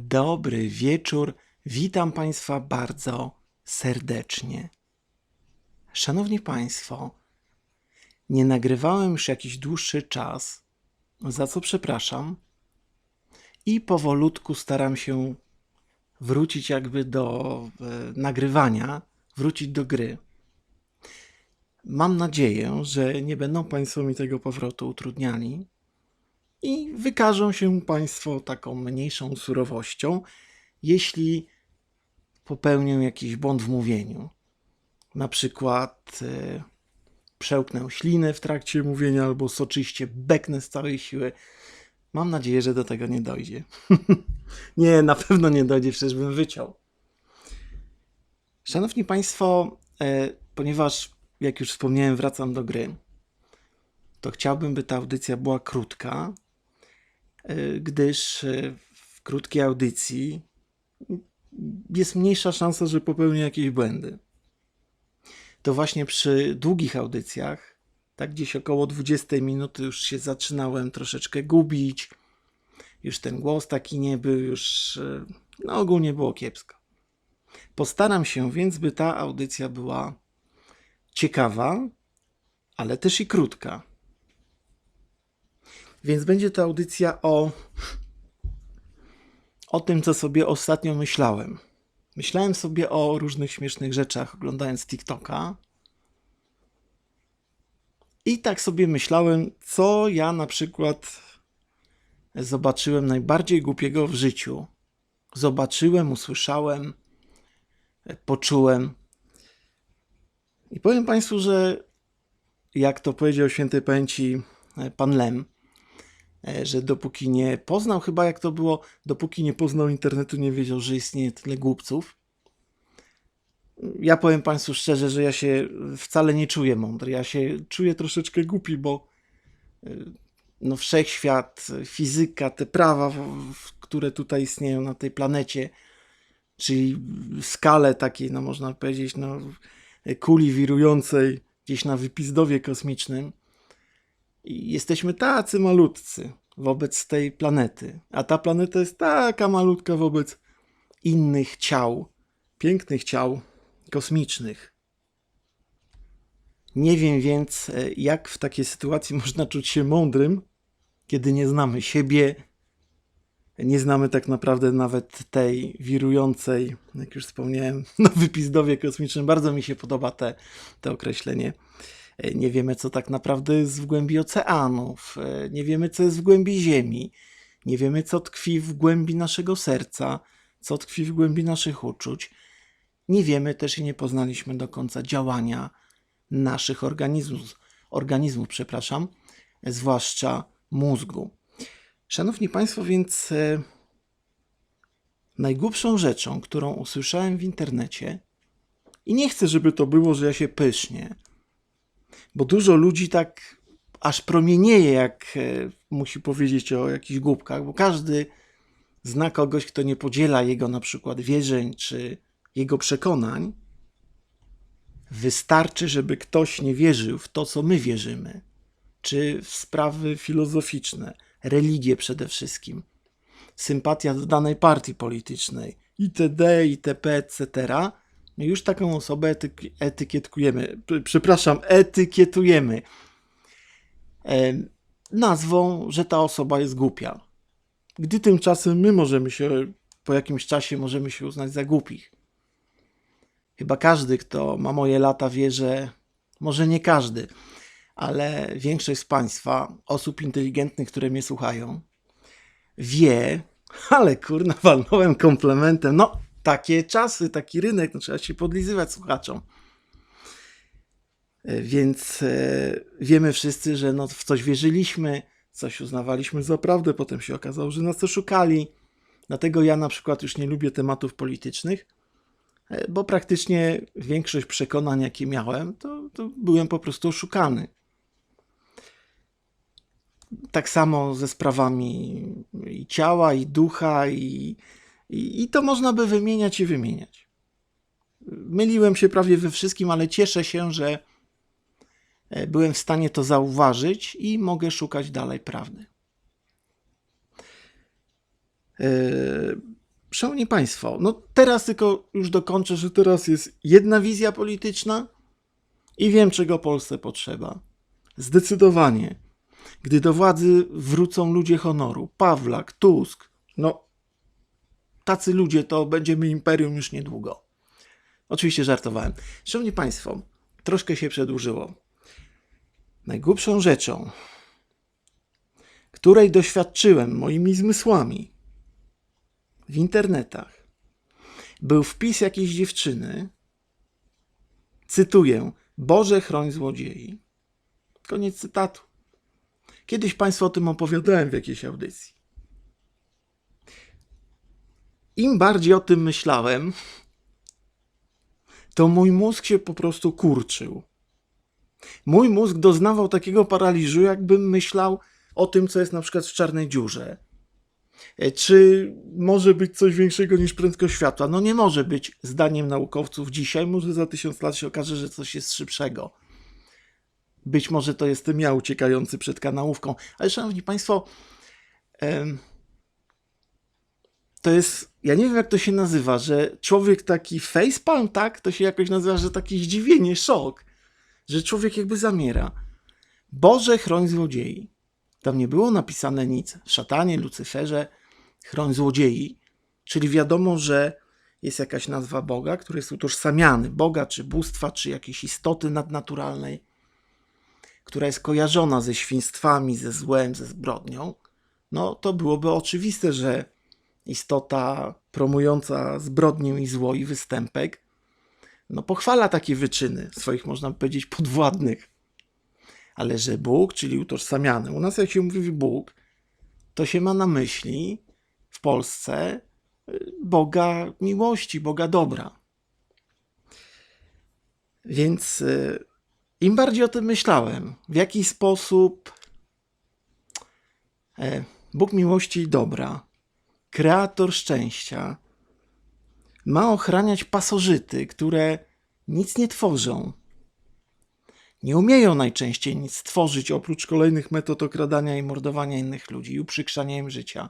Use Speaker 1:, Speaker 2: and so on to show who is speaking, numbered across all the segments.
Speaker 1: Dobry wieczór. Witam Państwa bardzo serdecznie. Szanowni Państwo, nie nagrywałem już jakiś dłuższy czas, za co przepraszam. I powolutku staram się wrócić jakby do e, nagrywania, wrócić do gry. Mam nadzieję, że nie będą Państwo mi tego powrotu utrudniali i wykażą się Państwo taką mniejszą surowością, jeśli popełnię jakiś błąd w mówieniu. Na przykład e, przełknę ślinę w trakcie mówienia albo soczyście beknę z całej siły. Mam nadzieję, że do tego nie dojdzie. nie, na pewno nie dojdzie, przecież bym wyciął. Szanowni Państwo, e, ponieważ, jak już wspomniałem, wracam do gry, to chciałbym, by ta audycja była krótka, gdyż e, w krótkiej audycji jest mniejsza szansa, że popełnię jakieś błędy. To właśnie przy długich audycjach, tak gdzieś około 20 minuty już się zaczynałem troszeczkę gubić, już ten głos taki nie był, już e, no ogólnie było kiepsko. Postaram się więc, by ta audycja była ciekawa, ale też i krótka. Więc będzie to audycja o, o tym, co sobie ostatnio myślałem. Myślałem sobie o różnych śmiesznych rzeczach, oglądając TikToka. I tak sobie myślałem, co ja na przykład zobaczyłem najbardziej głupiego w życiu. Zobaczyłem, usłyszałem, poczułem. I powiem Państwu, że jak to powiedział świętej pamięci e, pan Lem, że dopóki nie poznał, chyba jak to było, dopóki nie poznał internetu, nie wiedział, że istnieje tyle głupców. Ja powiem Państwu szczerze, że ja się wcale nie czuję mądry. Ja się czuję troszeczkę głupi, bo e, no, wszechświat, fizyka, te prawa, które tutaj istnieją na tej planecie, czyli skalę takiej, no można powiedzieć, no, kuli wirującej gdzieś na wypizdowie kosmicznym. I jesteśmy tacy malutcy wobec tej planety, a ta planeta jest taka malutka wobec innych ciał, pięknych ciał kosmicznych. Nie wiem więc, e, jak w takiej sytuacji można czuć się mądrym, kiedy nie znamy siebie, nie znamy tak naprawdę nawet tej wirującej, jak już wspomniałem, no wypizdowie kosmicznym. Bardzo mi się podoba te, to określenie. E, Nie wiemy, co tak naprawdę jest w głębi oceanów, e, nie wiemy, co jest w głębi Ziemi, nie wiemy, co tkwi w głębi naszego serca, co tkwi w głębi naszych uczuć. Nie wiemy też i nie poznaliśmy do końca działania naszych organizmów, organizmów przepraszam, zwłaszcza mózgu. Szanowni Państwo, więc e, najgłupszą rzeczą, którą usłyszałem w internecie, i nie chcę, żeby to było, że ja się pysznie, bo dużo ludzi tak aż promienieje, jak e, musi powiedzieć o jakichś głupkach, bo każdy zna kogoś, kto nie podziela jego na przykład wierzeń czy jego przekonań. Wystarczy, żeby ktoś nie wierzył w to, co my wierzymy, czy w sprawy filozoficzne, religię przede wszystkim, sympatia do danej partii politycznej, itd., itp., etc., już taką osobę etyk- etykietkujemy, przepraszam, etykietujemy em, nazwą, że ta osoba jest głupia. Gdy tymczasem my możemy się, po jakimś czasie możemy się uznać za głupich. Chyba każdy, kto ma moje lata, wie, że może nie każdy, ale większość z Państwa, osób inteligentnych, które mnie słuchają, wie, ale kurna, walnąłem komplementem. No, takie czasy, taki rynek, no trzeba się podlizywać słuchaczom. E, Więc e, wiemy wszyscy, że no, w coś wierzyliśmy, coś uznawaliśmy za prawdę, potem się okazało, że nas oszukali. Dlatego ja na przykład już nie lubię tematów politycznych, e, bo praktycznie większość przekonań, jakie miałem, to, to byłem po prostu oszukany. Tak samo ze sprawami i ciała, i ducha, i, i, i to można by wymieniać i wymieniać. Myliłem się prawie we wszystkim, ale cieszę się, że e, byłem w stanie to zauważyć i mogę szukać dalej prawdy. E, Szanowni Państwo, no teraz tylko już dokończę, że teraz jest jedna wizja polityczna i wiem, czego Polsce potrzeba. Zdecydowanie. Gdy do władzy wrócą ludzie honoru, Pawlak, Tusk, no tacy ludzie, to będziemy imperium już niedługo. Oczywiście żartowałem. Szanowni Państwo, troszkę się przedłużyło. Najgłupszą rzeczą, której doświadczyłem moimi zmysłami w internetach, był wpis jakiejś dziewczyny, cytuję, Boże chroń złodziei. Koniec cytatu. Kiedyś Państwu o tym opowiadałem w jakiejś audycji. Im bardziej o tym myślałem, to mój mózg się po prostu kurczył. Mój mózg doznawał takiego paraliżu, jakbym myślał o tym, co jest na przykład w czarnej dziurze. E, Czy może być coś większego niż prędkość światła? No nie może być, zdaniem naukowców dzisiaj. Może za tysiąc lat się okaże, że coś jest szybszego. Być może to jestem ja uciekający przed kanałówką. Ale szanowni państwo, to jest, ja nie wiem jak to się nazywa, że człowiek taki facepalm, tak? To się jakoś nazywa, że takie zdziwienie, szok, że człowiek jakby zamiera. Boże, chroń złodziei. Tam nie było napisane nic. Szatanie, Lucyferze, chroń złodziei. Czyli wiadomo, że jest jakaś nazwa Boga, który jest utożsamiany. Boga, czy bóstwa, czy jakiejś istoty nadnaturalnej, która jest kojarzona ze świństwami, ze złem, ze zbrodnią. No to byłoby oczywiste, że istota promująca zbrodnię i zło i występek, no pochwala takie wyczyny swoich, można powiedzieć, podwładnych. Ale że Bóg, czyli utożsamiany, u nas jak się mówi Bóg, to się ma na myśli w Polsce y, Boga miłości, Boga dobra. Więc y, im bardziej o tym myślałem, w jaki sposób e, Bóg miłości i dobra, kreator szczęścia, ma ochraniać pasożyty, które nic nie tworzą. Nie umieją najczęściej nic stworzyć oprócz kolejnych metod okradania i mordowania innych ludzi i uprzykrzania im życia.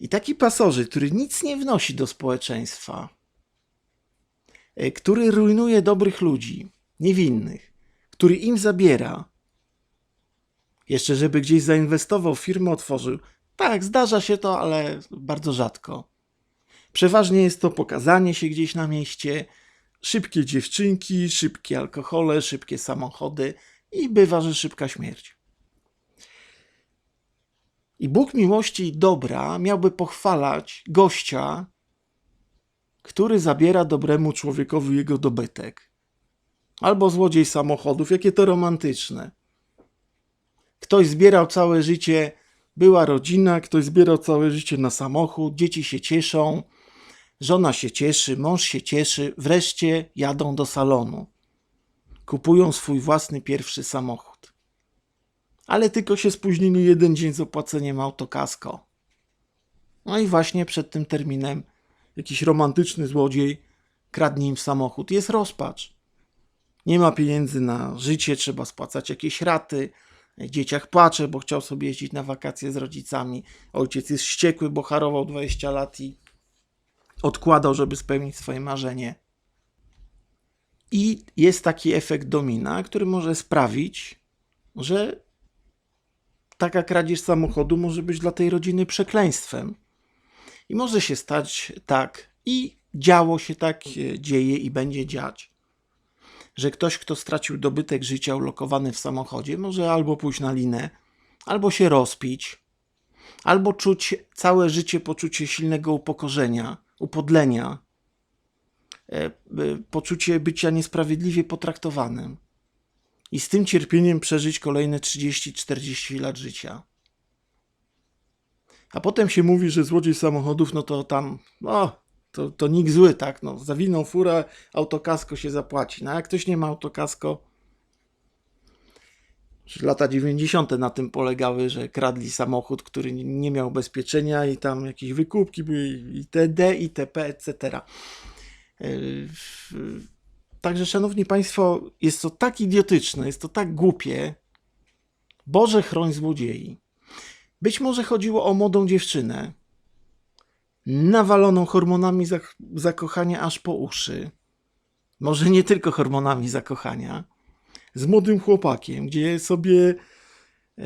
Speaker 1: I taki pasożyt, który nic nie wnosi do społeczeństwa, e, który rujnuje dobrych ludzi, niewinnych, który im zabiera, jeszcze żeby gdzieś zainwestował, firmę otworzył. Tak, zdarza się to, ale bardzo rzadko. Przeważnie jest to pokazanie się gdzieś na mieście, szybkie dziewczynki, szybkie alkohole, szybkie samochody i bywa, że szybka śmierć. I Bóg miłości i dobra miałby pochwalać gościa, który zabiera dobremu człowiekowi jego dobytek. Albo złodziej samochodów, jakie to romantyczne. Ktoś zbierał całe życie, była rodzina, ktoś zbierał całe życie na samochód, dzieci się cieszą, żona się cieszy, mąż się cieszy, wreszcie jadą do salonu. Kupują swój własny pierwszy samochód. Ale tylko się spóźnili jeden dzień z opłaceniem autokasko. No i właśnie przed tym terminem jakiś romantyczny złodziej kradnie im samochód. Jest rozpacz. Nie ma pieniędzy na życie, trzeba spłacać jakieś raty. Dzieciach płacze, bo chciał sobie jeździć na wakacje z rodzicami. Ojciec jest wściekły, bo harował 20 lat i odkładał, żeby spełnić swoje marzenie. I jest taki efekt domina, który może sprawić, że taka kradzież samochodu może być dla tej rodziny przekleństwem. I może się stać tak, i działo się tak, dzieje i będzie dziać, że ktoś, kto stracił dobytek życia ulokowany w samochodzie, może albo pójść na linę, albo się rozpić, albo czuć całe życie poczucie silnego upokorzenia, upodlenia, e, e, poczucie bycia niesprawiedliwie potraktowanym. I z tym cierpieniem przeżyć kolejne 30-40 lat życia. A potem się mówi, że złodziej samochodów, no to tam, o, to, to nikt zły, tak? No, zawinął furę, autokasko się zapłaci. No, a jak ktoś nie ma autokasko, lata 90. na tym polegały, że kradli samochód, który nie miał bezpieczenia i tam jakieś wykupki były itd., itp., etc. Yy, Także, szanowni państwo, jest to tak idiotyczne, jest to tak głupie. Boże, chroń złodziei. Być może chodziło o młodą dziewczynę, nawaloną hormonami zak- zakochania aż po uszy. Może nie tylko hormonami zakochania. Z młodym chłopakiem, gdzie sobie e,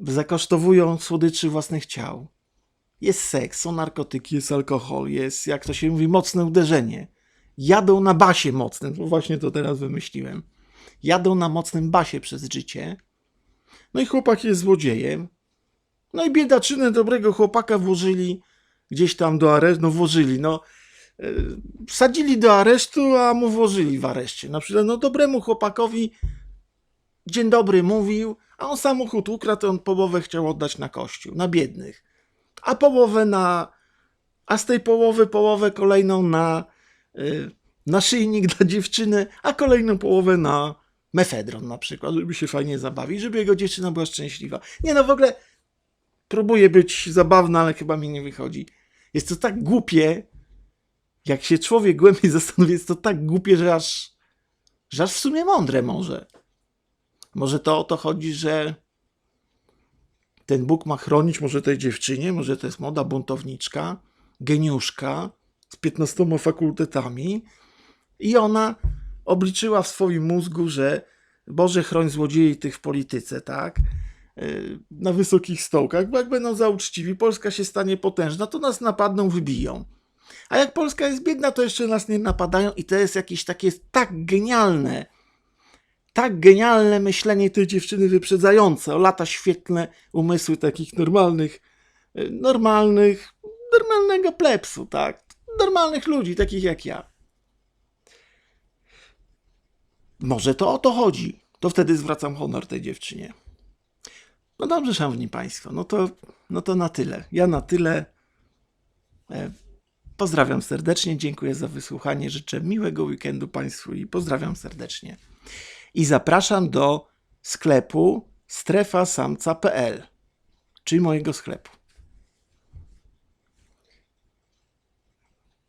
Speaker 1: zakosztowują słodyczy własnych ciał. Jest seks, są narkotyki, jest alkohol, jest, jak to się mówi, mocne uderzenie. Jadą na basie mocnym, bo właśnie to teraz wymyśliłem. Jadą na mocnym basie przez życie. No i chłopak jest złodziejem. No i biedaczynę dobrego chłopaka włożyli gdzieś tam do aresztu. No włożyli, no. e, Wsadzili do aresztu, a mu włożyli w areszcie. Na przykład, no dobremu chłopakowi dzień dobry mówił, a on samochód ukradł, on połowę chciał oddać na kościół, na biednych. A połowę na... A z tej połowy połowę kolejną na y, naszyjnik dla dziewczyny, a kolejną połowę na mefedron na przykład, żeby się fajnie zabawić, żeby jego dziewczyna była szczęśliwa. Nie no, w ogóle próbuję być zabawna, ale chyba mi nie wychodzi. Jest to tak głupie, jak się człowiek głębiej zastanowi, jest to tak głupie, że aż, że aż w sumie mądre może. Może to o to chodzi, że ten Bóg ma chronić może tej dziewczynie, może to jest młoda buntowniczka, geniuszka z 15 fakultetami i ona obliczyła w swoim mózgu, że Boże chroń złodziei tych w polityce, tak? Yy, Na wysokich stołkach, bo jak będą za uczciwi, Polska się stanie potężna, to nas napadną, wybiją. A jak Polska jest biedna, to jeszcze nas nie napadają i to jest jakieś takie tak genialne, tak genialne myślenie tej dziewczyny wyprzedzające o lata świetlne umysły takich normalnych, y, normalnych, normalnego plebsu, tak? Normalnych ludzi, takich jak ja. Może to o to chodzi. To wtedy zwracam honor tej dziewczynie. No dobrze, szanowni państwo, no to, no to na tyle. Ja na tyle. E, Pozdrawiam serdecznie, dziękuję za wysłuchanie, życzę miłego weekendu Państwu i pozdrawiam serdecznie. I zapraszam do sklepu strefasamca.pl, czyli mojego sklepu.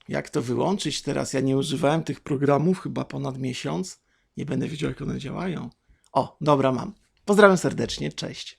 Speaker 1: Jak to wyłączyć teraz? Ja nie używałem tych programów chyba ponad miesiąc. Nie będę wiedział, jak one działają. O, dobra, mam. Pozdrawiam serdecznie, cześć.